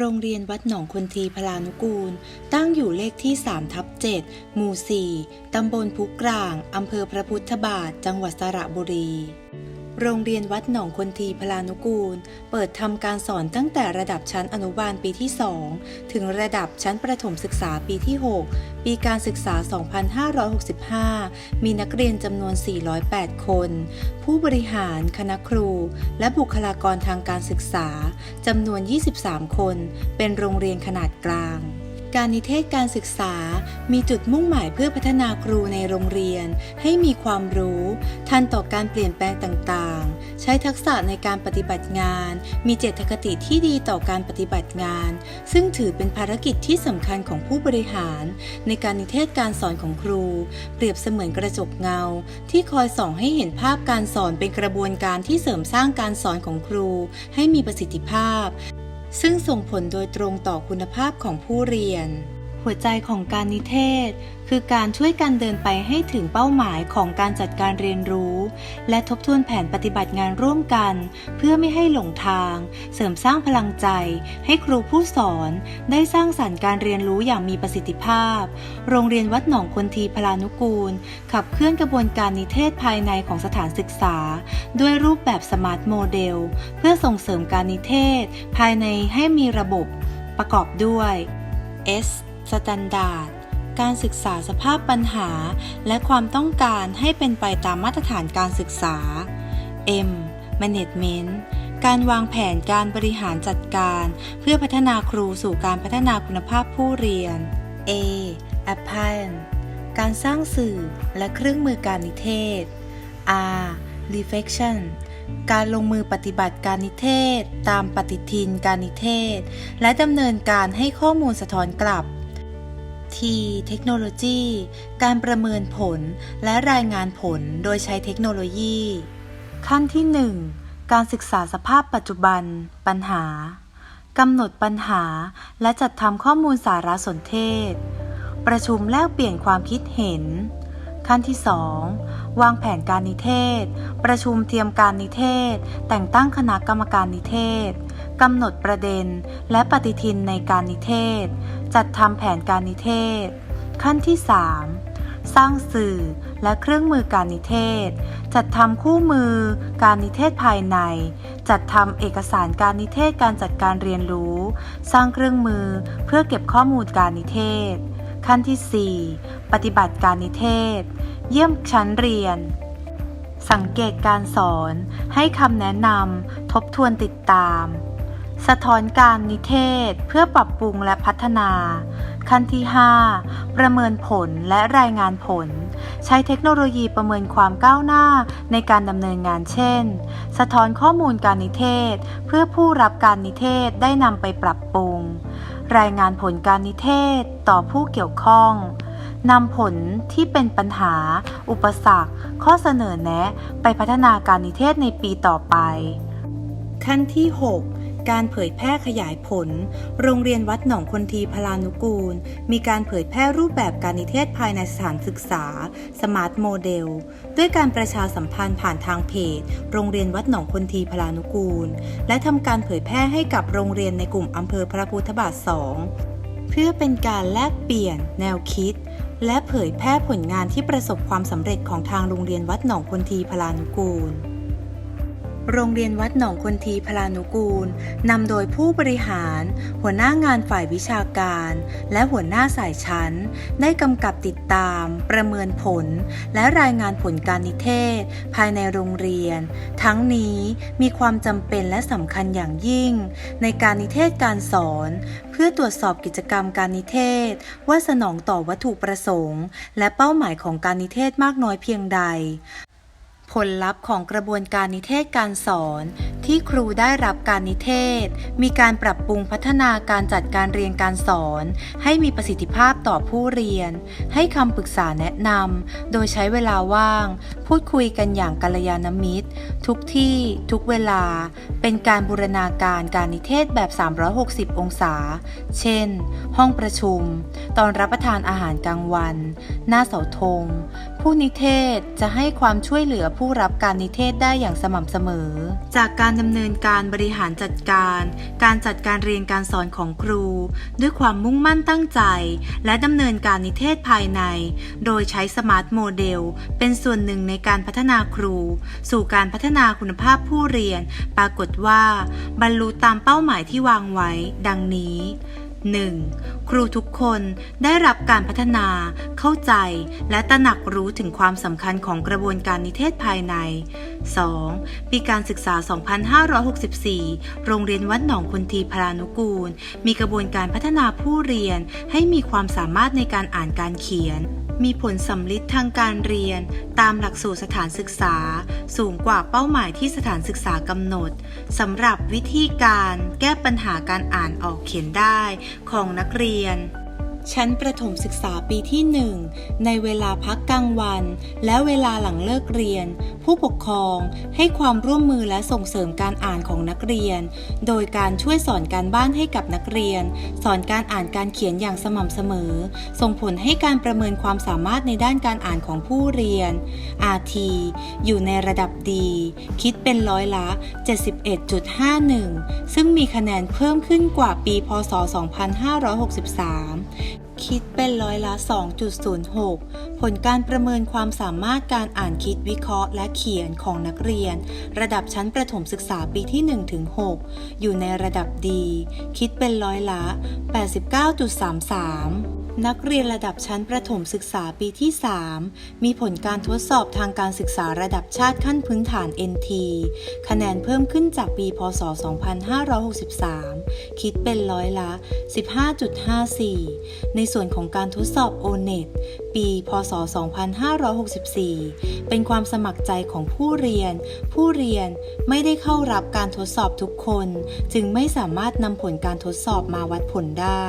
โรงเรียนวัดหนองคนทีพลานุกูล ตั้งอยู่เลขที่3ทับ7หมู่ 4 ตำบลพุกลาง อำเภอพระพุทธบาท จังหวัดสระบุรี โรงเรียนวัดหนองคนทีพลานุกูล เปิดทำการสอนตั้งแต่ระดับชั้นอนุบาลปีที่ 2 ถึงระดับชั้นประถมศึกษาปีที่ 6 ปีการศึกษา 2565 มีนักเรียนจำนวน 408 คน ผู้บริหาร คณะครู และบุคลากรทางการศึกษาจำนวน 23 คน เป็นโรงเรียนขนาดกลาง การนิเทศการศึกษา มีจุดมุ่งหมายเพื่อพัฒนาครูในโรงเรียน ให้มีความรู้ ทันต่อการเปลี่ยนแปลงต่างๆ ใช้ทักษะในการปฏิบัติงาน มีเจตคติที่ดีต่อการปฏิบัติงาน ซึ่งถือเป็นภารกิจที่สำคัญของผู้บริหาร ในการนิเทศการสอนของครู เปรียบเสมือนกระจกเงา ที่คอยส่องให้เห็นภาพการสอนเป็นกระบวนการที่เสริมสร้างการสอนของครู ให้มีประสิทธิภาพ ซึ่งส่งผลโดยตรงต่อคุณภาพของผู้เรียน หัวใจของการนิเทศ คือการช่วยกันเดินไปให้ถึงเป้าหมายของการจัดการเรียนรู้ และทบทวนแผนปฏิบัติงานร่วมกัน เพื่อไม่ให้หลงทาง เสริมสร้างพลังใจ ให้ครูผู้สอน ได้สร้างสรรค์การเรียนรู้อย่างมีประสิทธิภาพ โรงเรียนวัดหนองคนทีพลานุกูล ขับเคลื่อนกระบวนการนิเทศภายในของสถานศึกษา ด้วยรูปแบบสมาร์ทโมเดลเพื่อส่งเสริมการนิเทศ ภายในให้มีระบบประกอบด้วย S สแตนดาร์ดการศึกษาสภาพปัญหา และความต้องการให้เป็นไปตามมาตรฐานการศึกษา M Management การวางแผนการบริหารจัดการ เพื่อพัฒนาครูสู่การพัฒนาคุณภาพผู้เรียน A Appliance การสร้างสื่อและเครื่องมือการนิเทศ R Reflection การลงมือปฏิบัติการนิเทศ ตามปฏิทินการนิเทศ และดำเนินการให้ข้อมูลสะท้อนกลับ T เทคโนโลยี การประเมินผลและรายงานผลโดยใช้เทคโนโลยี ขั้นที่ 1 การศึกษาสภาพปัจจุบัน ปัญหากำหนดปัญหาและจัดทำข้อมูลสารสนเทศ ประชุมแลกเปลี่ยนความคิดเห็น ขั้นที่ 2 วางแผนการนิเทศ ประชุมเตรียมการนิเทศ แต่งตั้งคณะกรรมการนิเทศ กำหนดประเด็นและปฏิทินในการนิเทศ จัดทำแผนการนิเทศ ขั้นที่ 3 สร้างสื่อและเครื่องมือการนิเทศ จัดทำคู่มือ การนิเทศภายใน จัดทำเอกสารการนิเทศการจัดการเรียนรู้ สร้างเครื่องมือเพื่อเก็บข้อมูลการนิเทศ ขั้นที่ 4 ปฏิบัติการนิเทศ เยี่ยมชั้นเรียนสังเกตการสอน ให้คำแนะนำ ทบทวนติดตาม สะท้อนการนิเทศเพื่อปรับปรุงและพัฒนา ขั้นที่ 5 ประเมินผลและรายงานผล ใช้เทคโนโลยีประเมินความก้าวหน้าในการดำเนินงานเช่น สะท้อนข้อมูลการนิเทศ เพื่อผู้รับการนิเทศได้นำไปปรับปรุง รายงานผลการนิเทศต่อผู้เกี่ยวข้องนำผลที่เป็นปัญหา อุปสรรค ข้อเสนอแนะ ไปพัฒนาการนิเทศในปีต่อไป ขั้นที่ 6 การเผยแพร่ขยายผล โรงเรียนวัดหนองคนทีพลานุกูล มีการเผยแพร่รูปแบบการนิเทศภายในสถานศึกษา สมาร์ทโมเดล ด้วยการประชาสัมพันธ์ผ่านทางเพจ โรงเรียนวัดหนองคนทีพลานุกูล และทำการเผยแพร่ให้กับโรงเรียนในกลุ่มอำเภอพระพุทธบาท2เพื่อเป็นการแลกเปลี่ยน แนวคิด และเผยแพร่ผลงานที่ประสบความสำเร็จของทางโรงเรียนวัดหนองคนทีพลานุกูล โรงเรียนวัดหนองคนทีพลานุกูล นำโดยผู้บริหาร หัวหน้างานฝ่ายวิชาการ และหัวหน้าสายชั้น ได้กำกับติดตาม ประเมินผล และรายงานผลการนิเทศ ภายในโรงเรียน ทั้งนี้มีความจำเป็นและสำคัญอย่างยิ่ง ในการนิเทศการสอน เพื่อตรวจสอบกิจกรรมการนิเทศ ว่าสนองต่อวัตถุประสงค์ และเป้าหมายของการนิเทศมากน้อยเพียงใด ผลลัพธ์ของกระบวนการนิเทศการสอน ที่ครูได้รับการนิเทศ มีการปรับปรุงพัฒนาการจัดการเรียนการสอน ให้มีประสิทธิภาพต่อผู้เรียน ให้คำปรึกษาแนะนำโดยใช้เวลาว่าง พูดคุยกันอย่างกัลยาณมิตร ทุกที่ทุกเวลา เป็นการบูรณาการการนิเทศแบบ 360 องศา เช่น ห้องประชุม ตอนรับประทานอาหารกลางวัน หน้าเสาธงผู้นิเทศจะให้ความช่วยเหลือผู้รับการนิเทศได้อย่างสม่ำเสมอ จากการดำเนินการบริหารจัดการ การจัดการเรียนการสอนของครู ด้วยความมุ่งมั่นตั้งใจ และดำเนินการนิเทศภายใน โดยใช้สมาร์ทโมเดล เป็นส่วนหนึ่งในการพัฒนาครู สู่การพัฒนาคุณภาพผู้เรียน ปรากฏว่า บรรลุตามเป้าหมายที่วางไว้ ดังนี้ 1. ครูทุกคนได้รับการพัฒนา เข้าใจ และตระหนักรู้ถึงความสำคัญของกระบวนการนิเทศภายใน 2. ปีการศึกษา 2564 โรงเรียนวัดหนองคนทีพรานุกูล มีกระบวนการพัฒนาผู้เรียนให้มีความสามารถในการอ่านการเขียน มีผลสำลิดทางการเรียน ตามหลักสูตรสถานศึกษา สูงกว่าเป้าหมายที่สถานศึกษากำหนดสำหรับวิธีการแก้ปัญหาการอ่านออกเขียนได้ของนักเรียน ชั้นประถมศึกษาปีที่1ในเวลาพักกลางวัน และเวลาหลังเลิกเรียน ผู้ปกครองให้ความร่วมมือและส่งเสริมการอ่านของนักเรียน โดยการช่วยสอนการบ้านให้กับนักเรียน สอนการอ่านการเขียนอย่างสม่ำเสมอ ส่งผลให้การประเมินความสามารถในด้านการอ่านของผู้เรียน RT อยู่ในระดับดี คิดเป็นร้อยละ 71.51 ซึ่งมีคะแนนเพิ่มขึ้นกว่าปีพศ 2563 คิดเป็นร้อยละ 2.06 ผลการประเมินความสามารถการอ่านคิดวิเคราะห์ และเขียนของนักเรียน ระดับชั้นประถมศึกษาปีที่ 1-6 อยู่ในระดับดี คิดเป็นร้อยละ 89.33 นักเรียนระดับชั้นประถมศึกษาปีที่ 3 มีผลการทดสอบทางการศึกษาระดับชาติขั้นพื้นฐาน NT คะแนนเพิ่มขึ้นจากปี พศ 2563 คิดเป็นร้อยละ 15.54 ในส่วนของการทดสอบ O-NET ปี พศ 2564 เป็นความสมัครใจของผู้เรียน ผู้เรียนไม่ได้เข้ารับการทดสอบทุกคน จึงไม่สามารถนำผลการทดสอบมาวัดผลได้